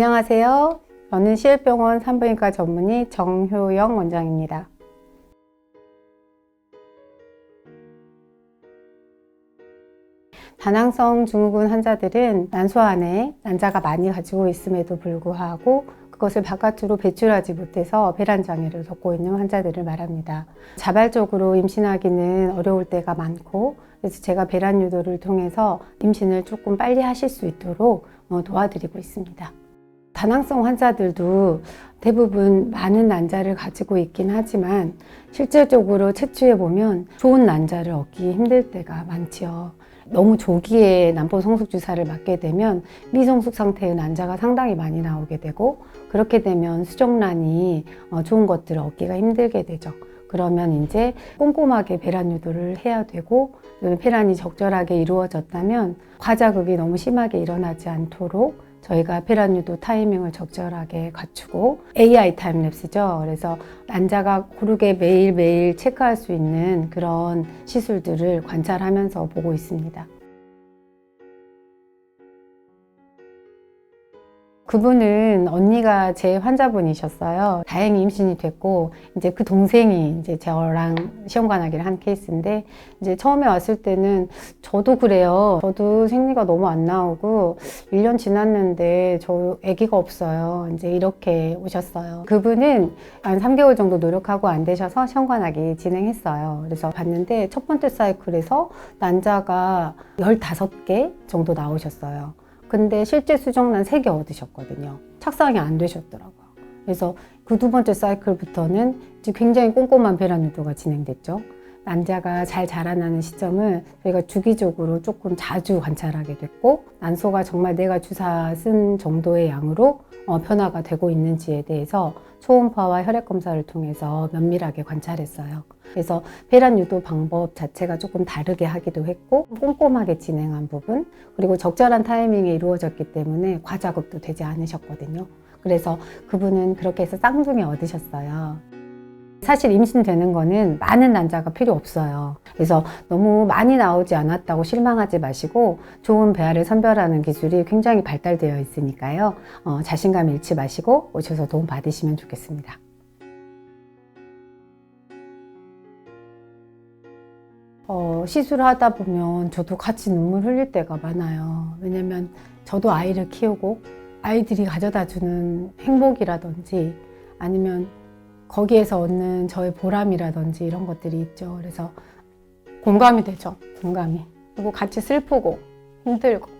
안녕하세요. 저는 시일병원 산부인과 전문의 정효영 원장입니다. 다낭성 증후군 환자들은 난소 안에 난자가 많이 가지고 있음에도 불구하고 그것을 바깥으로 배출하지 못해서 배란 장애를 겪고 있는 환자들을 말합니다. 자발적으로 임신하기는 어려울 때가 많고 그래서 제가 배란 유도를 통해서 임신을 조금 빨리 하실 수 있도록 어, 도와드리고 있습니다. 다낭성 환자들도 대부분 많은 난자를 가지고 있긴 하지만 실질적으로 채취해 보면 좋은 난자를 얻기 힘들 때가 많지요. 너무 조기에 난포 성숙 주사를 맞게 되면 미성숙 상태의 난자가 상당히 많이 나오게 되고 그렇게 되면 수정란이 어, 좋은 것들을 얻기가 힘들게 되죠. 그러면 이제 꼼꼼하게 배란 유도를 해야 되고 배란이 적절하게 이루어졌다면 과자극이 너무 심하게 일어나지 않도록 저희가 유도 타이밍을 적절하게 갖추고 AI 타임랩스죠. 그래서 난자가 고르게 매일매일 체크할 수 있는 그런 시술들을 관찰하면서 보고 있습니다. 그분은 언니가 제 환자분이셨어요. 다행히 임신이 됐고, 이제 그 동생이 이제 저랑 시험관하기를 한 케이스인데, 이제 처음에 왔을 때는 저도 그래요. 저도 생리가 너무 안 나오고, 1년 지났는데 저 아기가 없어요. 이제 이렇게 오셨어요. 그분은 한 3개월 정도 노력하고 안 되셔서 시험관하기 진행했어요. 그래서 봤는데 첫 번째 사이클에서 난자가 15개 정도 나오셨어요. 근데 실제 수정란 3개 얻으셨거든요. 착상이 안 되셨더라고요. 그래서 그 두 번째 사이클부터는 굉장히 꼼꼼한 배란 유도가 진행됐죠. 난자가 잘 자라나는 시점을 저희가 주기적으로 조금 자주 관찰하게 됐고 난소가 정말 내가 주사 쓴 정도의 양으로 어, 변화가 되고 있는지에 대해서 초음파와 혈액 검사를 통해서 면밀하게 관찰했어요. 그래서 배란 유도 방법 자체가 조금 다르게 하기도 했고 꼼꼼하게 진행한 부분 그리고 적절한 타이밍에 이루어졌기 때문에 과자급도 되지 않으셨거든요. 그래서 그분은 그렇게 해서 쌍둥이 얻으셨어요. 사실 임신되는 거는 많은 난자가 필요 없어요. 그래서 너무 많이 나오지 않았다고 실망하지 마시고 좋은 배아를 선별하는 기술이 굉장히 발달되어 있으니까요. 어, 자신감 잃지 마시고 오셔서 도움 받으시면 좋겠습니다. 어, 시술하다 보면 저도 같이 눈물 흘릴 때가 많아요. 왜냐면 저도 아이를 키우고 아이들이 가져다 주는 행복이라든지 아니면 거기에서 얻는 저의 보람이라든지 이런 것들이 있죠. 그래서 공감이 되죠. 공감이. 그리고 같이 슬프고 힘들고.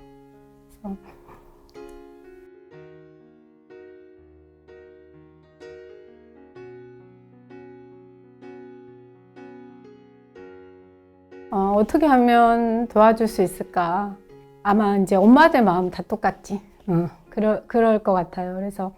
어, 어떻게 하면 도와줄 수 있을까? 아마 이제 엄마들 마음 다 똑같지. 어, 그럴, 그럴 것 같아요. 그래서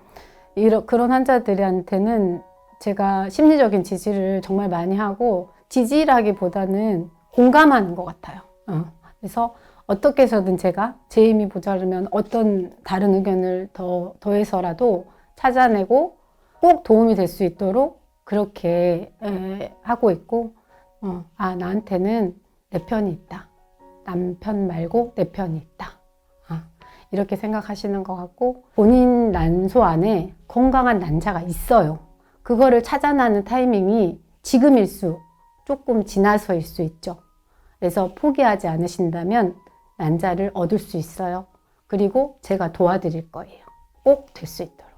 이런, 그런 환자들한테는 제가 심리적인 지지를 정말 많이 하고 지지라기보다는 공감하는 것 같아요. 어. 그래서 어떻게 해서든 제가 제 힘이 모자르면 어떤 다른 의견을 더 더해서라도 찾아내고 꼭 도움이 될 수 있도록 그렇게 에, 하고 있고 어, 아 나한테는 내 편이 있다. 남편 말고 내 편이 있다. 아, 이렇게 생각하시는 것 같고 본인 난소 안에 건강한 난자가 있어요. 그거를 찾아나는 타이밍이 지금일 수, 조금 지나서일 수 있죠. 그래서 포기하지 않으신다면 난자를 얻을 수 있어요. 그리고 제가 도와드릴 거예요. 꼭 될 수 있도록.